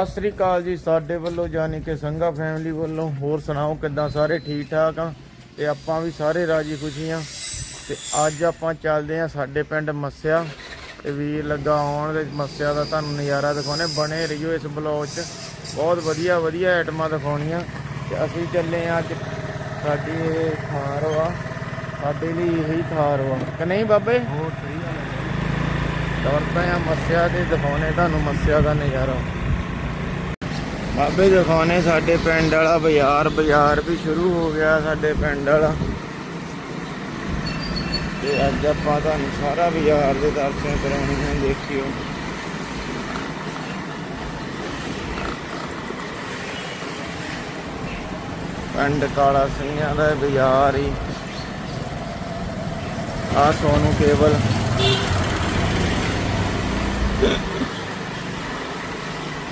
ਸਤਿ ਸ੍ਰੀ ਅਕਾਲ ਜੀ ਸਾਡੇ ਵੱਲੋਂ ਜਾਨੀ ਕਿ ਸੰਘਾ ਫੈਮਿਲੀ ਵੱਲੋਂ ਹੋਰ ਸੁਣਾਓ ਕਿੱਦਾਂ ਸਾਰੇ ਠੀਕ ਠਾਕ ਆ? ਤੇ ਆਪਾਂ ਵੀ ਸਾਰੇ ਰਾਜੀ ਖੁਸ਼ੀ ਆ। ਤੇ ਅੱਜ ਆਪਾਂ ਚੱਲਦੇ ਆ ਸਾਡੇ ਪਿੰਡ ਮੱਸਿਆ। ਤੇ ਵੀਰ ਲੱਗਾ ਆਉਣ ਦੇ ਮੱਸਿਆ ਦਾ ਤੁਹਾਨੂੰ ਨਜ਼ਾਰਾ ਦਿਖਾਉਣੇ। ਬਣੇ ਰਹੀਓ ਇਸ ਬਲੌਗ 'ਚ। ਬਹੁਤ ਵਧੀਆ ਵਧੀਆ ਆਈਟਮਾਂ ਦਿਖਾਉਣੀਆਂ। ਤੇ ਅਸੀਂ ਚੱਲੇ ਆ ਅੱਜ। ਸਾਡੀ ਇਹ ਥਾਰ ਵਾ। ਸਾਡੇ ਲਈ ਇਹੀ ਥਾਰ ਵਾ। ਕਿ ਨਹੀਂ ਬਾਬੇ? ਹੋਰ ਸਹੀ ਹੈ ਦੌੜਦਾ ਆ ਮੱਸਿਆ ਦੇ ਦਿਖਾਉਣੇ ਤੁਹਾਨੂੰ ਮੱਸਿਆ ਦਾ ਨਜ਼ਾਰਾ। ਬਾਬੇ ਦਿਖਾਉਣੇ ਸਾਡੇ ਪਿੰਡ ਵਾਲਾ ਬਾਜ਼ਾਰ ਬਾਜ਼ਾਰ ਵੀ ਸ਼ੁਰੂ ਹੋ ਗਿਆ ਸਾਡੇ ਪਿੰਡ ਵਾਲਾ। ਤੇ ਅੱਜ ਆਪਾਂ ਤੁਹਾਨੂੰ ਸਾਰਾ ਬਾਜ਼ਾਰ ਦੇ ਦਰਸ਼ਨ ਕਰਾਉਣੇ ਆ, ਦੇਖਿਓ। ਪਿੰਡ ਕਾਲਾ ਸਿੰਘਾਂ ਦਾ ਬਾਜ਼ਾਰ ਹੀ। ਆ ਸੋਨੂ ਕੇਵਲ।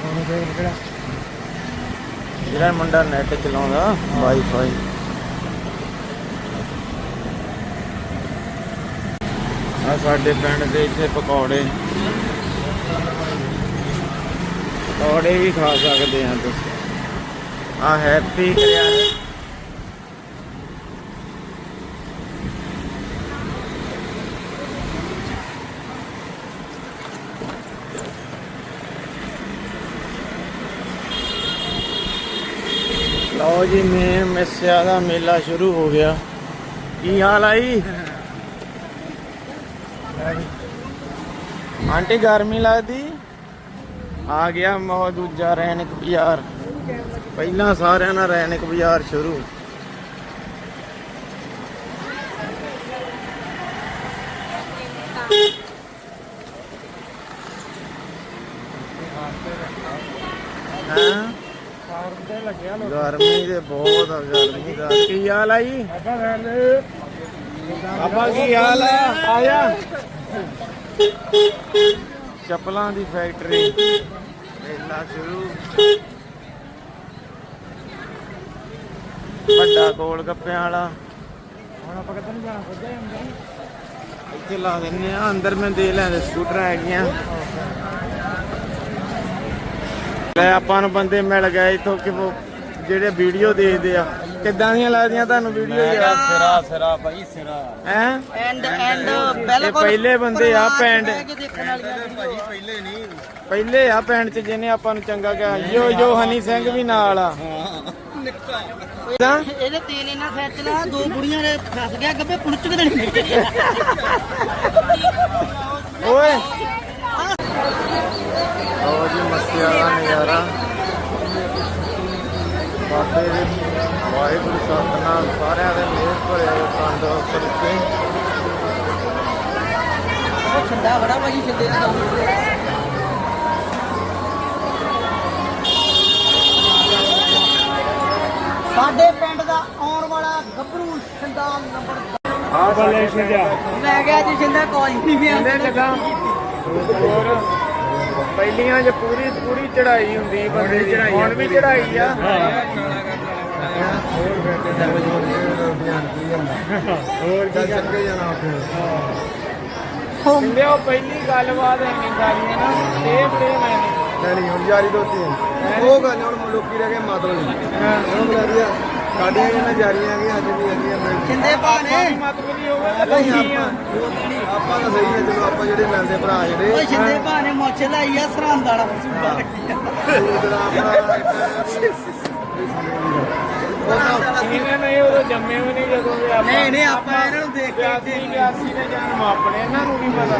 ਹੁਣ ਦੇਖ ਕਿਹੜਾ? ਜਿਹੜਾ ਮੁੰਡਾ ਨੈਟ ਚਲਾਉਂਦਾ ਵਾਈਫਾਈ ਆ ਸਾਡੇ ਪਿੰਡ ਦੇ ਇੱਥੇ ਪਕੌੜੇ। ਪਕੌੜੇ ਵੀ ਖਾ ਸਕਦੇ ਆ ਤੁਸੀਂ। ਆ ਹੈਪੀ ਕਰਿਆਨੇ ਲਓ ਜੀ, ਮੇ ਮਿਸਿਆ ਦਾ ਮੇਲਾ ਸ਼ੁਰੂ ਹੋ ਗਿਆ। ਕੀ ਹਾਲ ਆਈ ਆਂਟੀ, ਗਰਮੀ ਲੱਗਦੀ? ਆ ਗਿਆ ਮੋ ਦੂਜਾ ਰੈਨਕ ਬਾਜ਼ਾਰ। ਪਹਿਲਾਂ ਸਾਰਿਆਂ ਨਾਲ ਰੈਨਕ ਬਾਜ਼ਾਰ ਸ਼ੁਰੂ ਹਾਂ ਕਾਰ ਤੇ ਲੱਗਿਆ ਲੋਕ ਗਰਮੀ ਦੇ ਬਹੁਤ ਆ ਗਰਮੀ ਦਾ। ਕੀ ਹਾਲ ਆ ਜੀ? ਆਪਾਂ ਕੀ ਹਾਲ ਆ? ਆਇਆ। ਚੱਪਲਾਂ ਦੀ ਫੈਕਟਰੀ। ਮੇਲਾ ਸ਼ੁਰੂ। ਵੱਡਾ ਗੋਲ ਗੱਪਿਆਂ ਵਾਲਾ। ਹੁਣ ਆਪਾਂ ਕਿੱਥੇ ਨੂੰ ਜਾਣਾ? ਪੁੱਜੇ ਅੰਦਰ ਇੱਥੇ ਲਾ ਦਿੰਨੇ ਆ। ਅੰਦਰ ਮੈਂ ਦੇ ਲੈਂਦੇ ਸਕੂਟਰ ਹੈਗੀਆਂ। ਲੈ ਆਪਾਂ ਨੂੰ ਬੰਦੇ ਮਿਲ ਗਏ। ਇਥੋਂ ਕਿ ਉਹ ਜਿਹੜੇ ਵੀਡੀਓ ਦੇਖਦੇ ਆ। ਕਿੱਦਾਂ ਦੀਆਂ ਲੱਗਦੀਆਂ ਤੁਹਾਨੂੰ ਵੀਡੀਓ ਯਾਰ? ਸਿਰਾ ਸਿਰਾ ਭਾਈ ਸਿਰਾ। ਹੈ? ਐਂਡ ਐਂਡ ਬਿਲਕੁਲ ਪਹਿਲੇ ਬੰਦੇ ਆ ਪਿੰਡ। ਬਹਿ ਕੇ ਦੇਖਣ ਵਾਲੀਆਂ ਭਾਜੀ ਪਹਿਲੇ ਨਹੀਂ ਪਹਿਲੇ ਆ ਪਿੰਡ ਚ ਜਿਹਨੇ ਆਪਾਂ ਨੂੰ ਚੰਗਾ ਕਿਹਾ। ਯੋ ਯੋ ਹਨੀ ਸਿੰਘ ਵੀ ਨਾਲ ਆ। ਕਿੱਦਾਂ? ਇਹਦੇ ਤੇਲ ਇਹਨਾਂ ਸੈੱਟ ਲਾ ਦੋ ਬੁੜੀਆਂ ਦੇ ਫਸ ਗਿਆ ਗੱਬੇ ਪੁਣਚ ਕੇ ਦੇਣੀ ਓਏ। ਲਓ ਜੀ ਮੱਸਿਆ ਦਾ ਨਜ਼ਾਰਾ। ਬਾਬੇ ਦੇ ਵਾਹਿਗੁਰੂ ਸਤਨਾਮ ਸਾਰਿਆਂ ਦੇ ਮਿਹਰ ਭਰੇ ਤੰਦਰੁਸਤ ਰੱਖੇ ਛੰਡਾ ਬੜਾ ਭਾਜੀ ਛੰਡੇ ਦਾ ਸਾਡੇ ਪਿੰਡ ਦਾ ਆਉਣ ਵਾਲਾ ਗੱਭਰੂ ਛੰਡਾ ਨੰਬਰ ਆ ਬੱਲੇ ਛਿੰਦਿਆ ਮੈਂ ਗਿਆ ਜੀ ਛੰਡਾ ਕੋਈ ਨਹੀਂ। ਲੱਗਾ। ਹੋਰ। ਪਹਿਲੀਆਂ 'ਚ ਪੂਰੀ ਪੂਰੀ ਚੜਾਈ ਹੁੰਦੀ ਬੰਦੇ ਦੀ। ਹੁਣ ਵੀ ਚੜਾਈ ਆ। ਹੋਰ ਕੀ ਚੱਕੇ ਜਾਣਾ ਉੱਥੇ। ਕਹਿੰਦੇ ਉਹ ਪਹਿਲੀ ਗੱਲਬਾਤ ਇੰਨੀ ਸਾਰੀ ਹੈ ਨਾ। ਇਹ ਪ੍ਰੇਮ ਹੈ ਨਹੀਂ ਹੁਣ ਜਾਰੀ ਦੋਤੀ ਉਹ ਗੱਲ ਹੁਣ ਲੋਕੀ ਰਹਿ ਗਏ ਮਤਲਬ ਨਹੀਂ ਹੁਣ ਸਾਡੀਆਂ ਇਹਨਾਂ ਜਾਰੀਆਂ ਹੈਗੀਆਂ ਅੱਜ ਵੀ ਹੈਗੀਆਂ ਭਾਣੇ ਮਤਲਬ ਨਹੀਂ ਹੋਵੇ ਨਹੀਂ ਲੋਕੀ ਆ। ਆਪਾਂ ਆਪਾਂ ਤਾਂ ਸਹੀ ਹੈ ਚਲੋ ਆਪਾਂ ਜਿਹੜੇ ਮਿਲਦੇ ਭਰਾ ਓਏ ਜਿਹੜੇ ਛਿੰਦੇ ਭਾਣੇ ਮੋਛੇ ਲਾਈ ਆ ਸਰਹੰਦ ਵਾਲਾ ਸੂਬਾ ਇਹਨੇ ਨਹੀਂ ਉਦੋਂ ਜੰਮੇ ਵੀ ਨਹੀਂ ਜਦੋਂ ਦੇ ਆਪਾਂ ਨਹੀਂ ਨਹੀਂ ਆਪਾਂ ਇਹਨਾਂ ਨੂੰ ਦੇਖ ਕੇ 82 82 ਦੇ ਜਨਮ ਆਪਣੇ ਇਹਨਾਂ ਨੂੰ ਨਹੀਂ ਪਤਾ।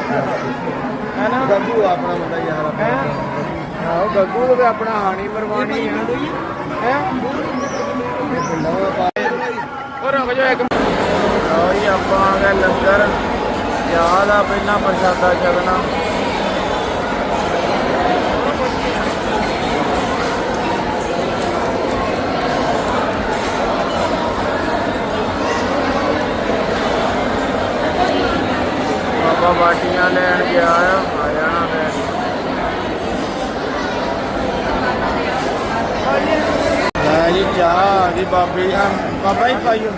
ਹੈ ਨਾ? ਗੱਗੂ ਆਪਣਾ ਮੁੰਡਾ ਯਾਰ ਹੈ? ਆਹੋ ਗੱਗੂ ਤੇ ਆਪਣਾ ਹਾਣੀ ਪਰਵਾਣੀ ਆ। ਹੈ? ਉਹ ਰੁਕ ਜਾ ਇੱਕ ਲਓ ਜੀ ਆਪਾਂ ਆ ਗਏ ਲੰਗਰ। ਯਾਦ ਆ ਪਹਿਲਾਂ ਪ੍ਰਸ਼ਾਦਾ ਛਕਣਾ ਬਾਬਾ ਬਾਟੀਆਂ ਲੈਣ ਗਿਆ ਆ ਆ ਜਾਣਾ ਲੈਣ ਚਾਹ ਆ ਬਾਬੇ ਆ ਬਾਬਾ ਹੀ। ਪਾਈਓ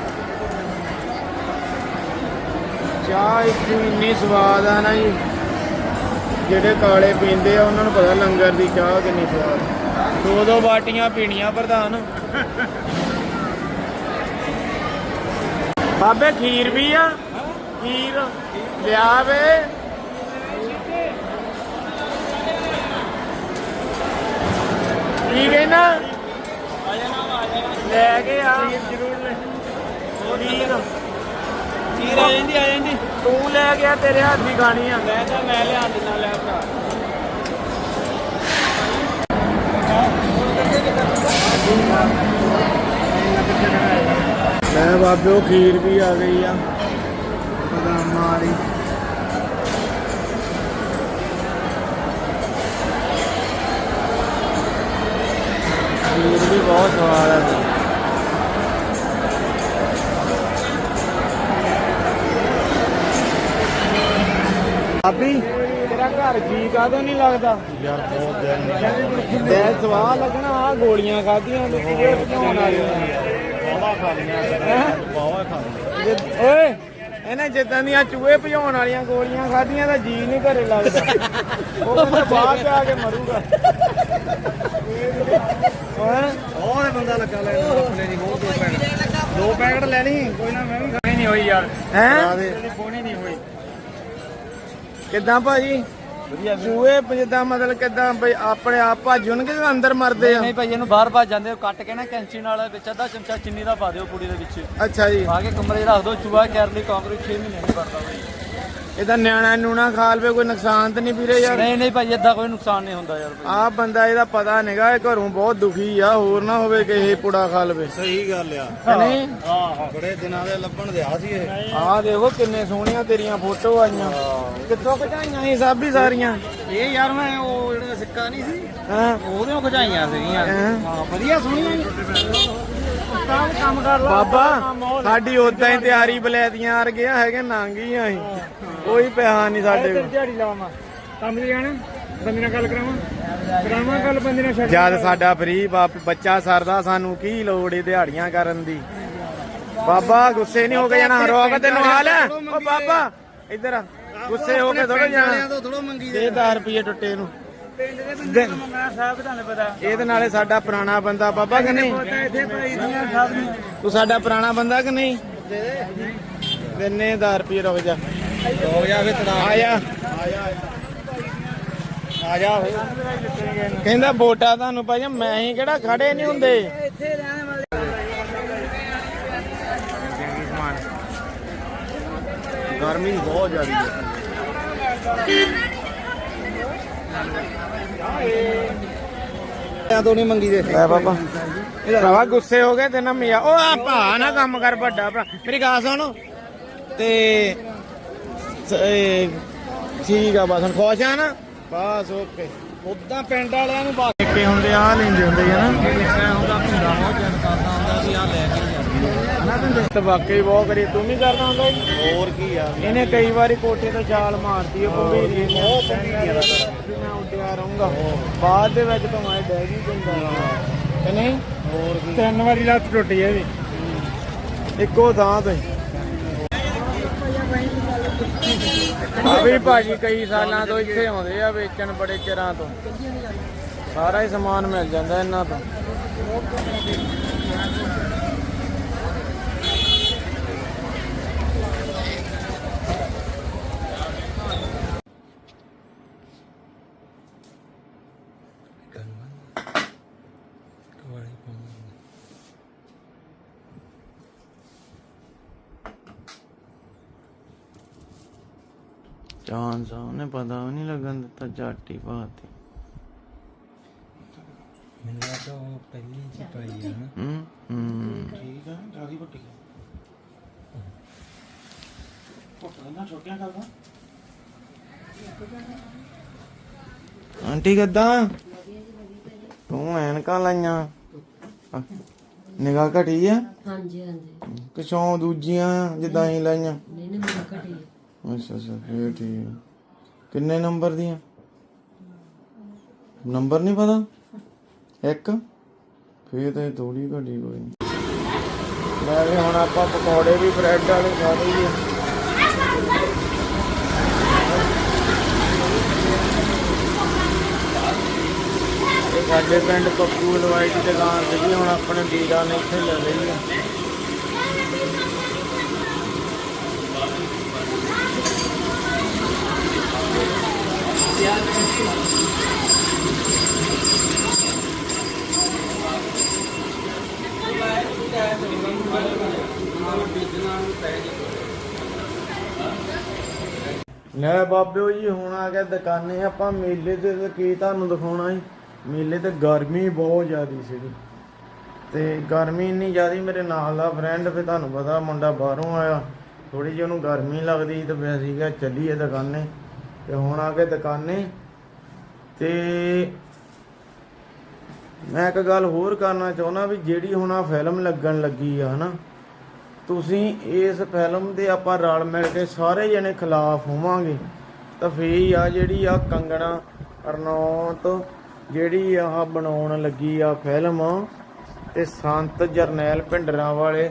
ਚਾਹ ਇੱਥੇ ਇੰਨੀ ਸਵਾਦ ਆ ਨਾ ਜੀ। ਜਿਹੜੇ ਕਾਲੇ ਪੀਂਦੇ ਆ, ਉਹਨਾਂ ਨੂੰ ਪਤਾ ਲੰਗਰ ਦੀ ਚਾਹ ਕਿੰਨੀ ਸਵਾਦ ਦੋ ਦੋ ਬਾਟੀਆਂ ਪੀਣੀਆਂ ਪ੍ਰਧਾਨ। ਬਾਬੇ, ਖੀਰ ਵੀ ਆ। ਖੀਰ ਲਿਆ ਵੇ। ਠੀਕ ਹੈ ਲੈ ਕੇ ਆ। ਜ਼ਰੂਰ ਲੈ ਖੀਰ ਖੀਰ ਆ ਜਾਂਦੀ ਆ ਜਾਂਦੀ। ਤੂੰ ਲੈ ਗਿਆ ਤੇਰੇ ਹੱਥ ਦੀ ਖਾਣੀ ਆ। ਮੈਂ ਤਾਂ ਮੈਂ ਲਿਆ ਦਿੰਦਾ ਲੈ ਭਰਾ ਲੈ ਬਾਬਿਓ ਖੀਰ ਵੀ ਆ ਗਈ ਆ। ਬਦਾਮਾਂ ਵਾਲੀ ਖੀਰ ਵੀ ਬਹੁਤ ਸਵਾਦ ਆ। ਆਬੀ ਤੇਰਾ ਘਰ ਜੀ ਕਾਦੋਂ ਨਹੀਂ ਲੱਗਦਾ? ਯਾਰ ਬਹੁਤ ਦਿਨ ਦਿਲ ਸਵਾਹ ਲੱਗਣਾ ਆ ਗੋਲੀਆਂ ਖਾਧੀਆਂ ਨੇ ਕਿਹੜੇ ਭਜਾਉਣ ਵਾਲੀਆਂ ਬਾਵਾ ਖਾਲੀਆਂ ਬਾਵਾ ਖਾਲੀਆਂ ਓਏ ਇਹਨੇ ਜਿੱਦਾਂ ਦੀਆਂ ਚੂਹੇ ਭਜਾਉਣ ਵਾਲੀਆਂ ਗੋਲੀਆਂ ਖਾਧੀਆਂ ਤਾਂ ਜੀ ਨਹੀਂ ਘਰੇ ਲੱਗਦਾ। ਉਹ ਕਹਿੰਦਾ ਬਾਹਰ ਜਾ ਕੇ ਮਰੂਗਾ। ਓਏ ਹੋਰ ਬੰਦਾ ਲੱਗਾ ਲੈ ਆਪਣੇ ਦੀ ਹੋਰ ਦੋ ਪੈਕਟ। ਦੋ ਪੈਕਟ ਲੈ ਲਈ ਕੋਈ ਨਾ ਮੈਂ ਵੀ ਖਾਣੀ ਨਹੀਂ ਹੋਈ ਯਾਰ। ਹੈ? ਪੋਣੀ ਨਹੀਂ ਹੋਈ। ਕਿੱਦਾਂ ਭਾਜੀ? ਵਧੀਆ ਚੂਹੇ ਜਿੱਦਾਂ ਮਤਲਬ ਕਿੱਦਾਂ ਬਈ ਆਪਣੇ ਆਪ ਭੱਜਣਗੇ ਕਿ ਅੰਦਰ ਮਰਦੇ ਆ। ਨਹੀਂ ਭਾਈ ਇਹਨੂੰ ਬਾਹਰ ਭੱਜ ਜਾਂਦੇ ਹੋ ਕੱਟ ਕੇ ਨਾ ਕੈਂਚੀ ਨਾਲ ਵਿੱਚ ਅੱਧਾ ਚਮਚਾ ਚੀਨੀ ਦਾ ਪਾ ਦਿਓ ਪੂੜੀ ਦੇ ਵਿੱਚ। ਅੱਛਾ ਜੀ। ਪਾ ਕੇ ਕਮਰੇ 'ਚ ਰੱਖ ਦਿਓ ਚੂਹਾ ਕੈਰਲੀ ਕਾਕਰੋਚ 6 ਮਹੀਨੇ ਨਹੀਂ ਵਰਤਾ ਭਾਈ ਇਹਦਾ ਨਿਆਣਾ ਨੂਣਾ ਖਾ ਲਵੇ ਕੋਈ ਨੁਕਸਾਨ ਤਾਂ ਨਹੀਂ ਵੀਰੇ ਯਾਰ। ਨਹੀਂ ਨਹੀਂ ਭਾਈ ਏਦਾਂ ਕੋਈ ਨੁਕਸਾਨ ਨਹੀਂ ਹੁੰਦਾ ਯਾਰ ਭਾਈ। ਆ ਬੰਦਾ ਇਹਦਾ ਪਤਾ ਨਹੀਂਗਾ ਇਹ ਘਰੋਂ ਬਹੁਤ ਦੁਖੀ ਆ ਹੋਰ ਨਾ ਹੋਵੇ ਕਿ ਇਹ ਪੁੜਾ ਖਾ ਲਵੇ ਸਹੀ ਗੱਲ ਆ। ਨਹੀਂ? ਆਹ ਬੜੇ ਦਿਨਾਂ ਦੇ ਲੱਭਣ ਦੇ ਆ ਸੀ ਇਹ। ਆਹ ਦੇਖੋ ਕਿੰਨੇ ਸੋਹਣੀਆਂ ਤੇਰੀਆਂ ਫੋਟੋ ਆਈਆਂ। ਕਿੱਥੋਂ ਖਿਚਾਈਆਂ ਸੀ ਸਭ ਹੀ ਸਾਰੀਆਂ? ਇਹ ਯਾਰ ਮੈਂ ਉਹ ਜਿਹੜਾ ਸਿੱਕਾ ਨਹੀਂ ਸੀ ਹਾਂ? ਉਹਦੇ ਉਹ ਖਜਾਈਆਂ ਸੀਗੀਆਂ। ਹੈਂ? ਹਾਂ ਵਧੀਆ ਸੋਹਣੀਆਂ ਕੰਮ ਕੰਮ ਕਰ ਬਾਬਾ ਸਾਡੀ ਉਦਾਂ ਹੀ ਤਿਆਰੀ ਬਲੈਦੀਆਂ ਆ ਗਿਆ ਹੈਗੇ ਨਾਂਗੀਆਂ ਅਸੀਂ ਕੋਈ ਪੈਸਾ ਨਹੀਂ ਸਾਡੇ ਕੋਲ। ਦਿਹਾੜੀ ਲਾਵਾਂ। ਕੰਮ ਜਾਣਾ? ਬੰਦੇ ਨਾਲ ਗੱਲ ਕਰਾਵਾਂ? ਕਰਾਵਾਂ ਗੱਲ ਬੰਦੇ ਨਾਲ ਛੱਡ ਜਦ ਸਾਡਾ ਫਰੀ ਬਾਪ ਬੱਚਾ ਸਰਦਾ ਸਾਨੂੰ ਕੀ ਲੋੜ ਏ ਦਿਹਾੜੀਆਂ ਕਰਨ ਦੀ? ਬਾਬਾ ਗੁੱਸੇ ਨਹੀਂ ਹੋ ਕੇ ਜਾਣਾ? ਰੋਕ ਤੈਨੂੰ ਹਾਲ ਹੈ? ਓ ਬਾਬਾ ਇੱਧਰ ਆ। ਗੁੱਸੇ ਹੋ ਕੇ ਥੋੜਾ ਜਾਣਾ। ਤੋਂ ਥੋੜਾ ਮੰਗੀ ਦੇ 10 ਰੁਪਏ ਟੁੱਟੇ ਨੂੰ। ਪਿੰਡ ਦੇ ਬੰਦੇ ਨੂੰ ਮੈਂ ਸਾਹਿਬ ਤੁਹਾਨੂੰ ਪਤਾ। ਇਹਦੇ ਨਾਲੇ ਸਾਡਾ ਪੁਰਾਣਾ ਬੰਦਾ ਬਾਬਾ ਕਿ ਨਹੀਂ? ਇੱਥੇ ਭਾਈ ਦੀਆਂ ਸਭ ਨੂੰ ਤੂੰ ਸਾਡਾ ਪੁਰਾਣਾ ਬੰਦਾ ਕਿ ਨਹੀਂ? ਦਿੰਨੇ 10 ਰੁਪਏ ਰੁਕ ਜਾ। ਹੋ ਜਾ ਫੇ ਤੜਾ ਆ ਜਾ। ਆ ਜਾ। ਫੇ ਕਹਿੰਦਾ ਵੋਟਾਂ ਤੁਹਾਨੂੰ ਭਾਈ ਮੈਂ ਹੀ ਕਿਹੜਾ ਖੜੇ ਨਹੀਂ ਹੁੰਦੇ। ਇੱਥੇ ਰਹਿਣ ਵਾਲੇ ਗਰਮੀ ਬਹੁਤ ਜ਼ਿਆਦੀ ਹੈ। ਆ ਤੋਂ ਨਹੀਂ ਮੰਗੀ ਦੇ ਲੈ ਬਾਬਾ। ਭਰਾਵਾ ਗੁੱਸੇ ਹੋ ਗਏ ਤੇ ਨਾ ਮਿਆ। ਉਹ ਆ ਭਾ ਨਾ ਕੰਮ ਕਰ ਵੱਡਾ ਭਰਾ। ਮੇਰੀ ਗੱਲ ਸੁਣ। ਤੇ ਠੀਕ ਆ, ਬਸ ਹੁਣ ਖੁਸ਼ ਆ ਨਾ। ਬਸ ਓਕੇ। ਉਦਾਂ ਪਿੰਡ ਵਾਲਿਆਂ ਨੂੰ ਬਾਕੀ ਹੁੰਦੇ ਆ ਲੈਂਦੇ ਹੁੰਦੇ ਆ ਨਾ। ਮੈਂ ਹੁੰਦਾ ਭੁੰਡਾ ਬਹੁਤ ਜਨ ਕਰਦਾ ਹੁੰਦਾ ਵੀ ਆ ਲੈ ਕੇ ਜਾਂਦੇ ਤੇ ਵਾਕਈ ਬਹੁਤ ਕਰੀ ਤੂੰ ਵੀ ਕਰਦਾ ਹੁੰਦਾ ਜੀ? ਹੋਰ ਕੀ ਆ? ਇਹਨੇ ਕਈ ਵਾਰੀ ਕੋਠੇ ਤੋਂ ਛਾਲ ਮਾਰਦੀ ਉਹ ਭੰਬੀਰੀ ਦਾ ਮੈਂ ਉੱਡਿਆ ਰਹੂੰਗਾ ਬਾਅਦ ਦੇ ਵਿੱਚ ਤਾਂ ਮੈਂ ਡੈਗੀ ਦਿੰਦਾ ਕਿ ਨਹੀਂ? ਹੋਰ ਕੀ? ਤਿੰਨ ਵਾਰੀ ਲੱਤ ਟੁੱਟੀ ਹੈ ਵੀ। ਇੱਕੋ ਥਾਂ ਤੇ। ਵੀ ਭਾਜੀ ਕਈ ਸਾਲਾਂ ਤੋਂ ਇੱਥੇ ਆਉਂਦੇ ਆ ਵੇਚਣ ਬੜੇ ਚਿਰਾਂ ਤੋਂ। ਸਾਰਾ ਹੀ ਸਮਾਨ ਮਿਲ ਜਾਂਦਾ ਇਹਨਾਂ ਤੋਂ। ਚਾਂਸ ਉਹਨੇ ਪਤਾ ਵੀ ਨਹੀਂ ਲੱਗਣ ਦਿੱਤਾ ਝਾਟੀ ਪਾਤੀ। ਮੈਨੂੰ ਲੱਗਦਾ ਉਹ ਪਹਿਲੀ ਚ ਪਾਈ ਆ ਹੂੰ ਹੂੰ। ਠੀਕ ਆ ਜਿਆਦੀ ਵੱਡੀ ਆਂਟੀ ਕਿੱਦਾਂ? ਤੂੰ ਐਨਕਾਂ ਲਾਈਆਂ। ਨਿਗਾਹ ਘਟੀ ਆ? ਹਾਂਜੀ ਹਾਂਜੀ। ਕਿਛੋਂ ਦੂਜੀਆਂ ਜਿੱਦਾਂ ਹੀ ਲਾਈਆਂ। ਨਹੀਂ ਨਹੀਂ ਮੈਂ ਘਟੀ ਅੱਛਾ ਅੱਛਾ, ਫੇਰ ਠੀਕ ਆ। ਕਿੰਨੇ ਨੰਬਰ ਦੀਆਂ? ਨੰਬਰ ਨਹੀਂ ਪਤਾ? ਇੱਕ? ਫੇਰ ਤੇ ਥੋੜੀ ਘਟੀ ਕੋਈ ਨਹੀਂ ਮੈਂ ਵੀ ਹੁਣ ਆਪਾਂ ਪਕੌੜੇ ਵੀ ਬ੍ਰੈਡ ਵਾਲੇ ਖਾ ਲਈਏ। ਇਹ ਸਾਡੇ ਪਿੰਡ ਪੱਪੂ ਹਲਵਾਈ ਦੀ ਦੁਕਾਨ ਸੀਗੀ, ਹੁਣ ਆਪਣੇ ਵੀਰਾਂ ਨੇ ਇੱਥੇ ਲੈ ਲਈ ਆ। ਲੈ ਬਾਬਿਓ ਜੀ, ਹੁਣ ਆ ਗਿਆ ਦੁਕਾਨੇ, ਆਪਾਂ ਮੇਲੇ ਤੇ ਤਾਂ ਕੀ ਤੁਹਾਨੂੰ ਦਿਖਾਉਣਾ ਜੀ? ਮੇਲੇ ਤੇ ਗਰਮੀ ਬਹੁਤ ਜ਼ਿਆਦੀ ਸੀਗੀ। ਤੇ ਗਰਮੀ ਇੰਨੀ ਜ਼ਿਆਦੀ ਮੇਰੇ ਨਾਲ ਦਾ ਫਰੈਂਡ ਵੀ ਤੁਹਾਨੂੰ ਪਤਾ ਮੁੰਡਾ ਬਾਹਰੋਂ ਆਇਆ। ਥੋੜੀ ਜਿਹੀ ਉਹਨੂੰ ਗਰਮੀ ਲੱਗਦੀ ਸੀ ਤੇ ਫਿਰ ਅਸੀਂ ਚੱਲੀਏ ਦੁਕਾਨੇ। ਤੇ ਹੁਣ ਆ ਕੇ ਦੁਕਾਨੇ। ਤੇ ਮੈਂ ਇੱਕ ਗੱਲ ਹੋਰ ਕਰਨਾ ਚਾਹੁੰਦਾ ਵੀ ਜਿਹੜੀ ਹੁਣ ਆ ਫਿਲਮ ਲੱਗਣ ਲੱਗੀ ਆ, ਹਨਾ? ਤੁਸੀਂ ਇਸ ਫਿਲਮ ਦੇ ਆਪਾਂ ਰਲ ਮਿਲ ਕੇ ਸਾਰੇ ਜਣੇ ਖਿਲਾਫ ਹੋਵਾਂਗੇ। ਤਾਂ ਫੇਰ ਆ ਜਿਹੜੀ ਆ ਕੰਗਣਾ ਰਣੌਤ ਜਿਹੜੀ ਆਹ ਬਣਾਉਣ ਲੱਗੀ ਆ ਫਿਲਮ, ਤੇ ਸੰਤ ਜਰਨੈਲ ਭਿੰਡਰਾਂ ਵਾਲੇ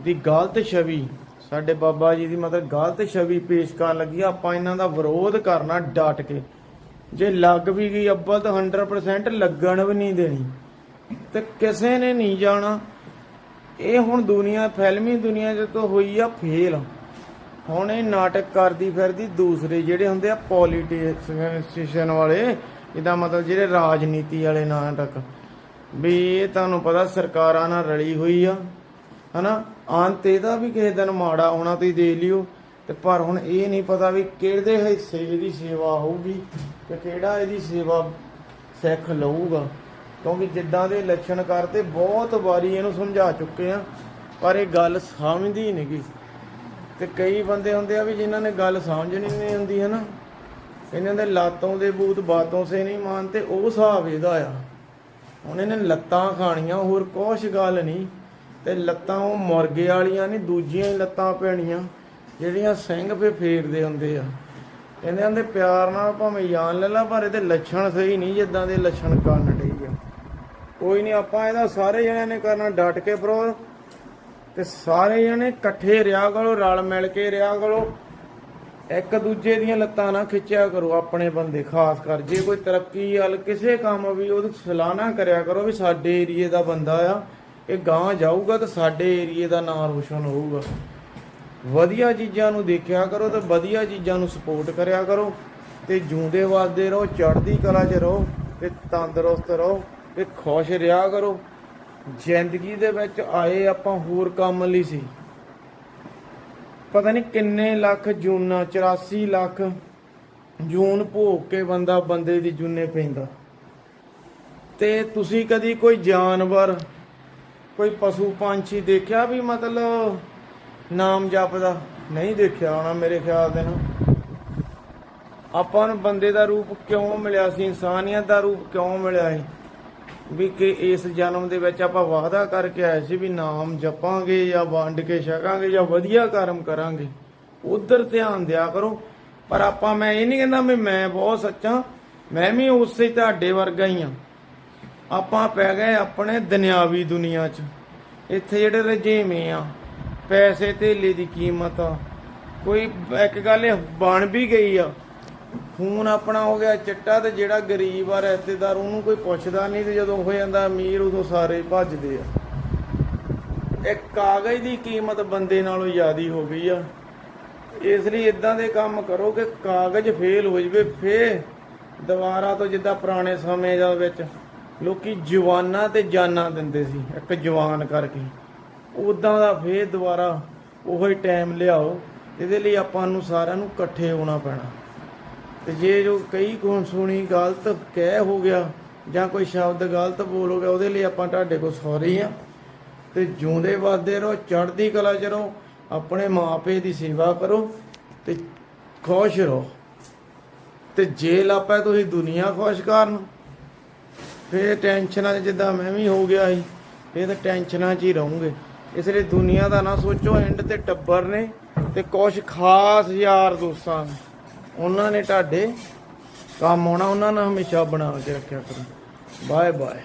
ਦੀ ਗਲਤ ਛਵੀ। ਸਾਡੇ ਬਾਬਾ ਜੀ ਦੀ ਮਤਲਬ ਗਲਤ ਛਵੀ ਪੇਸ਼ ਕਰਨ ਲੱਗੀ ਆਪਾਂ ਇਹਨਾਂ ਦਾ ਵਿਰੋਧ ਕਰਨਾ ਡਟ ਕੇ। ਜੇ ਲੱਗ ਵੀ ਗਈ ਅੱਬਲ ਤਾਂ 100% ਲੱਗਣ ਵੀ ਨਹੀਂ ਦੇਣੀ। ਤੇ ਕਿਸੇ ਨੇ ਨਹੀਂ ਜਾਣਾ। ਇਹ ਹੁਣ ਦੁਨੀਆ, ਫਿਲਮੀ ਦੁਨੀਆ ਜਦੋਂ ਹੋਈ ਆ, ਫੇਲ। ਹੁਣ ਇਹ ਨਾਟਕ ਕਰਦੀ ਫਿਰਦੀ, ਦੂਸਰੇ ਜਿਹੜੇ ਹੁੰਦੇ ਆ ਪੋਲੀਟਿਕਸ ਵਾਲੇ, ਇਹਦਾ ਮਤਲਬ ਜਿਹੜੇ ਰਾਜਨੀਤੀ ਵਾਲੇ ਨਾਟਕ। ਵੀ ਇਹ ਤੁਹਾਨੂੰ ਪਤਾ ਸਰਕਾਰਾਂ ਨਾਲ ਰਲੀ ਹੋਈ ਆ, ਹਨਾ? ਅੰਤ ਇਹਦਾ ਵੀ ਕਿਸੇ ਦਿਨ ਮਾੜਾ ਆਉਣਾ ਤੁਸੀਂ ਦੇਖ ਲਿਓ। ਤੇ ਪਰ ਹੁਣ ਇਹ ਨਹੀਂ ਪਤਾ ਵੀ ਕਿਹੜੇ ਹਿੱਸੇ ਇਹਦੀ ਸੇਵਾ ਹੋਊਗੀ ਤੇ ਕਿਹੜਾ ਇਹਦੀ ਸੇਵਾ ਸਿੱਖ ਲਊਗਾ। ਕਿਉਂਕਿ ਜਿੱਦਾਂ ਦੇ ਲੱਛਣ ਕਰਤੇ ਬਹੁਤ ਵਾਰੀ ਇਹਨੂੰ ਸਮਝਾ ਚੁੱਕੇ ਆ, ਪਰ ਇਹ ਗੱਲ ਸਮਝਦੀ ਨਹੀਂਗੀ ਤੇ ਕਈ ਬੰਦੇ ਹੁੰਦੇ ਆ ਵੀ ਜਿਨ੍ਹਾਂ ਨੇ ਗੱਲ ਸਮਝਣੀ ਨਹੀਂ ਹੁੰਦੀ ਹੈ ਨਾ ਇਹਨਾਂ ਦੇ ਲਾਤੋਂ ਦੇ ਬੂਤ ਬਾਤੋਂ ਸੇ ਨਹੀਂ ਮਾਨਤੇ ਉਹ ਹਿਸਾਬ ਇਹਦਾ ਆ। ਹੁਣ ਇਹਨੇ ਲੱਤਾਂ ਖਾਣੀਆਂ, ਹੋਰ ਕੁਛ ਗੱਲ ਨਹੀਂ ਤੇ ਲੱਤਾਂ ਉਹ ਮੁਰਗੇ ਵਾਲੀਆਂ ਨਹੀਂ ਦੂਜੀਆਂ ਹੀ ਲੱਤਾਂ ਪੈਣੀਆਂ, ਜਿਹੜੀਆਂ ਸਿੰਘ ਫੇ ਫੇਰਦੇ ਹੁੰਦੇ ਆ। ਕਹਿੰਦੇ ਹੁੰਦੇ ਪਿਆਰ ਨਾਲ ਭਾਵੇਂ ਜਾਨ ਲੈ ਲਾ, ਪਰ ਇਹਦੇ ਲੱਛਣ ਸਹੀ ਨਹੀਂ ਜਿੱਦਾਂ ਦੇ ਲੱਛਣ ਕਰਨ ਕੋਈ ਨਹੀਂ, ਆਪਾਂ ਇਹਦਾ ਸਾਰੇ ਜਣਿਆਂ ਨੇ ਕਰਨਾ ਡਟ ਕੇ ਪਰੋ ਤੇ ਸਾਰੇ ਜਣੇ ਇਕੱਠੇ ਰਿਆ ਕਰੋ, ਰਲ ਮਿਲ ਕੇ ਰਿਆ ਕਰੋ। ਇੱਕ ਦੂਜੇ ਦੀਆਂ ਲੱਤਾਂ ਨਾ ਖਿੱਚਿਆ ਕਰੋ ਆਪਣੇ ਬੰਦੇ, ਖਾਸ ਕਰ ਜੇ ਕੋਈ ਤਰੱਕੀ ਵਾਲ ਕਿਸੇ ਕੰਮ ਵੀ ਉਹਦੀ ਸਲਾਹ ਨਾ ਕਰਿਆ ਕਰੋ ਵੀ ਸਾਡੇ ਏਰੀਏ ਦਾ ਬੰਦਾ ਆ, ਇਹ ਗਾਂ ਜਾਊਗਾ ਤਾਂ ਸਾਡੇ ਏਰੀਏ ਦਾ ਨਾਮ ਰੋਸ਼ਨ ਹੋਊਗਾ। ਵਧੀਆ ਚੀਜ਼ਾਂ ਨੂੰ ਦੇਖਿਆ ਕਰੋ ਤੇ ਵਧੀਆ ਚੀਜ਼ਾਂ ਨੂੰ ਸਪੋਰਟ ਕਰਿਆ ਕਰੋ ਤੇ ਜੂੰਦੇ ਵਾਸਦੇ ਰਹੋ, ਚੜ੍ਹਦੀ ਕਲਾ 'ਚ ਰਹੋ ਤੇ ਤੰਦਰੁਸਤ ਰਹੋ। ਤੇ ਖੁਸ਼ ਰਿਹਾ ਕਰੋ। ਜ਼ਿੰਦਗੀ ਦੇ ਵਿੱਚ ਆਏ ਆਪਾਂ ਹੋਰ ਕੰਮ ਲਈ ਸੀ। ਪਤਾ ਨਹੀਂ ਕਿੰਨੇ ਲੱਖ, ਜੂਨਾ 84 ਲੱਖ ਜੂਨ ਭੋਗ ਕੇ ਬੰਦਾ ਬੰਦੇ ਦੀ ਜੂਨੇ ਪੈਂਦਾ। ਤੇ ਤੁਸੀਂ ਕਦੀ ਕੋਈ ਜਾਨਵਰ, ਕੋਈ ਪਸ਼ੂ ਪੰਛੀ ਦੇਖਿਆ ਵੀ ਮਤਲਬ ਨਾਮ ਜਪਦਾ? ਨਹੀਂ ਦੇਖਿਆ ਹੋਣਾ ਮੇਰੇ ਖਿਆਲ ਦੇ ਨਾਲ। ਆਪਾਂ ਨੂੰ ਬੰਦੇ ਦਾ ਰੂਪ ਕਿਉਂ ਮਿਲਿਆ ਸੀ? ਇਨਸਾਨੀਅਤ ਦਾ ਰੂਪ ਕਿਉਂ ਮਿਲਿਆ ਸੀ? ਵੀ ਕਿ ਇਸ ਜਨਮ ਦੇ ਵਿੱਚ ਆਪਾਂ ਵਾਅਦਾ ਕਰਕੇ ਆਏ ਸੀ ਵੀ ਨਾਮ ਜਪਾਂਗੇ ਜਾਂ ਵੰਡ ਕੇ ਛਕਾਂਗੇ ਜਾਂ ਵਧੀਆ ਕਰਮ ਕਰਾਂਗੇ। ਉਧਰ ਧਿਆਨ ਦਿਆ ਕਰੋ। ਪਰ ਆਪਾਂ ਮੈਂ ਇਹ ਨਹੀਂ ਕਹਿੰਦਾ ਵੀ ਮੈਂ ਬਹੁਤ ਸੱਚਾ, ਮੈਂ ਵੀ ਉਸੇ ਤੁਹਾਡੇ ਵਰਗਾ ਹੀ ਆ ਆਪਾਂ ਪੈ ਗਏ ਆਪਣੇ ਦੁਨਿਆਵੀ ਦੁਨੀਆ 'ਚ। ਇੱਥੇ ਜਿਹੜੇ ਰਜੇਵੇਂ ਆ, ਪੈਸੇ ਧੇਲੇ ਦੀ ਕੀਮਤ ਆ। ਕੋਈ ਇੱਕ ਗੱਲ ਬਣ ਵੀ ਗਈ ਆ। ਖੂਨ ਆਪਣਾ ਹੋ ਗਿਆ, ਚਿੱਟਾ ਤੇ ਜਿਹੜਾ ਗਰੀਬ ਆ, ਰਿਸ਼ਤੇਦਾਰ, ਉਹਨੂੰ ਕੋਈ ਪੁੱਛਦਾ ਨਹੀਂ ਤੇ ਜਦੋਂ ਹੋ ਜਾਂਦਾ ਅਮੀਰ, ਉਦੋਂ ਸਾਰੇ ਭੱਜਦੇ ਆ। ਇੱਕ ਕਾਗਜ਼ ਦੀ ਕੀਮਤ ਬੰਦੇ ਨਾਲੋਂ ਜ਼ਿਆਦੀ ਹੋ ਗਈ ਆ। ਇਸ ਲਈ ਇਦਾਂ ਦੇ ਕੰਮ ਕਰੋ ਕਿ ਕਾਗਜ਼ ਫੇਲ ਹੋ ਜਵੇ ਫੇ ਦੁਬਾਰਾ ਤੋਂ ਜਿੱਦਾਂ ਪੁਰਾਣੇ ਸਮੇਂ ਦੇ ਵਿੱਚ ਲੋਕੀ ਜਵਾਨਾਂ ਤੇ ਜਾਨਾਂ ਦਿੰਦੇ ਸੀ, ਇੱਕ ਜਵਾਨ ਕਰਕੇ। ਉਦਾਂ ਦਾ ਫੇਰ ਦੁਬਾਰਾ ਉਹੀ ਟਾਈਮ ਲਿਆਓ, ਇਹਦੇ ਲਈ ਆਪਾਂ ਨੂੰ ਸਾਰਿਆਂ ਨੂੰ ਇਕੱਠੇ ਹੋਣਾ ਪੈਣਾ। ਤੇ ਜੇ ਜੋ ਕਈ ਗੁਣ ਸੁਣੀ ਗਲਤ ਕਹਿ ਹੋ ਗਿਆ ਜਾਂ ਕੋਈ ਸ਼ਬਦ ਗਲਤ ਬੋਲ ਹੋ ਗਿਆ, ਉਹਦੇ ਲਈ ਆਪਾਂ ਤੁਹਾਡੇ ਕੋਲ ਸੌਰੀ ਆ। ਤੇ ਜਿਉਂਦੇ ਵੱਸਦੇ ਰਹੋ, ਚੜ੍ਹਦੀ ਕਲਾ ਚ ਰਹੋ, ਆਪਣੇ ਮਾਪੇ ਦੀ ਸੇਵਾ ਕਰੋ ਤੇ ਖੁਸ਼ ਰਹੋ। ਤੇ ਜੇ ਲਾਪਾ ਤੁਸੀਂ ਦੁਨੀਆ ਖੁਸ਼ ਕਰਨ, ਫੇਰ ਟੈਨਸ਼ਨਾਂ 'ਚ ਜਿੱਦਾਂ ਮੈਂ ਵੀ ਹੋ ਗਿਆ ਸੀ, ਫੇਰ ਤਾਂ ਟੈਨਸ਼ਨਾਂ 'ਚ ਹੀ ਰਹੋਗੇ। ਇਸ ਲਈ ਦੁਨੀਆ ਦਾ ਨਾ ਸੋਚੋ, ਐਂਡ ਤੇ ਟੱਬਰ ਨੇ ਤੇ ਕੁਝ ਖਾਸ ਯਾਰ ਦੋਸਤਾਂ ਨੇ। ਉਹਨਾਂ ਨੇ ਤੁਹਾਡੇ ਕੰਮ ਆਉਣਾ ਉਹਨਾਂ ਨਾਲ ਹਮੇਸ਼ਾ ਬਣਾ ਕੇ ਰੱਖਿਆ ਕਰੋ। Bye bye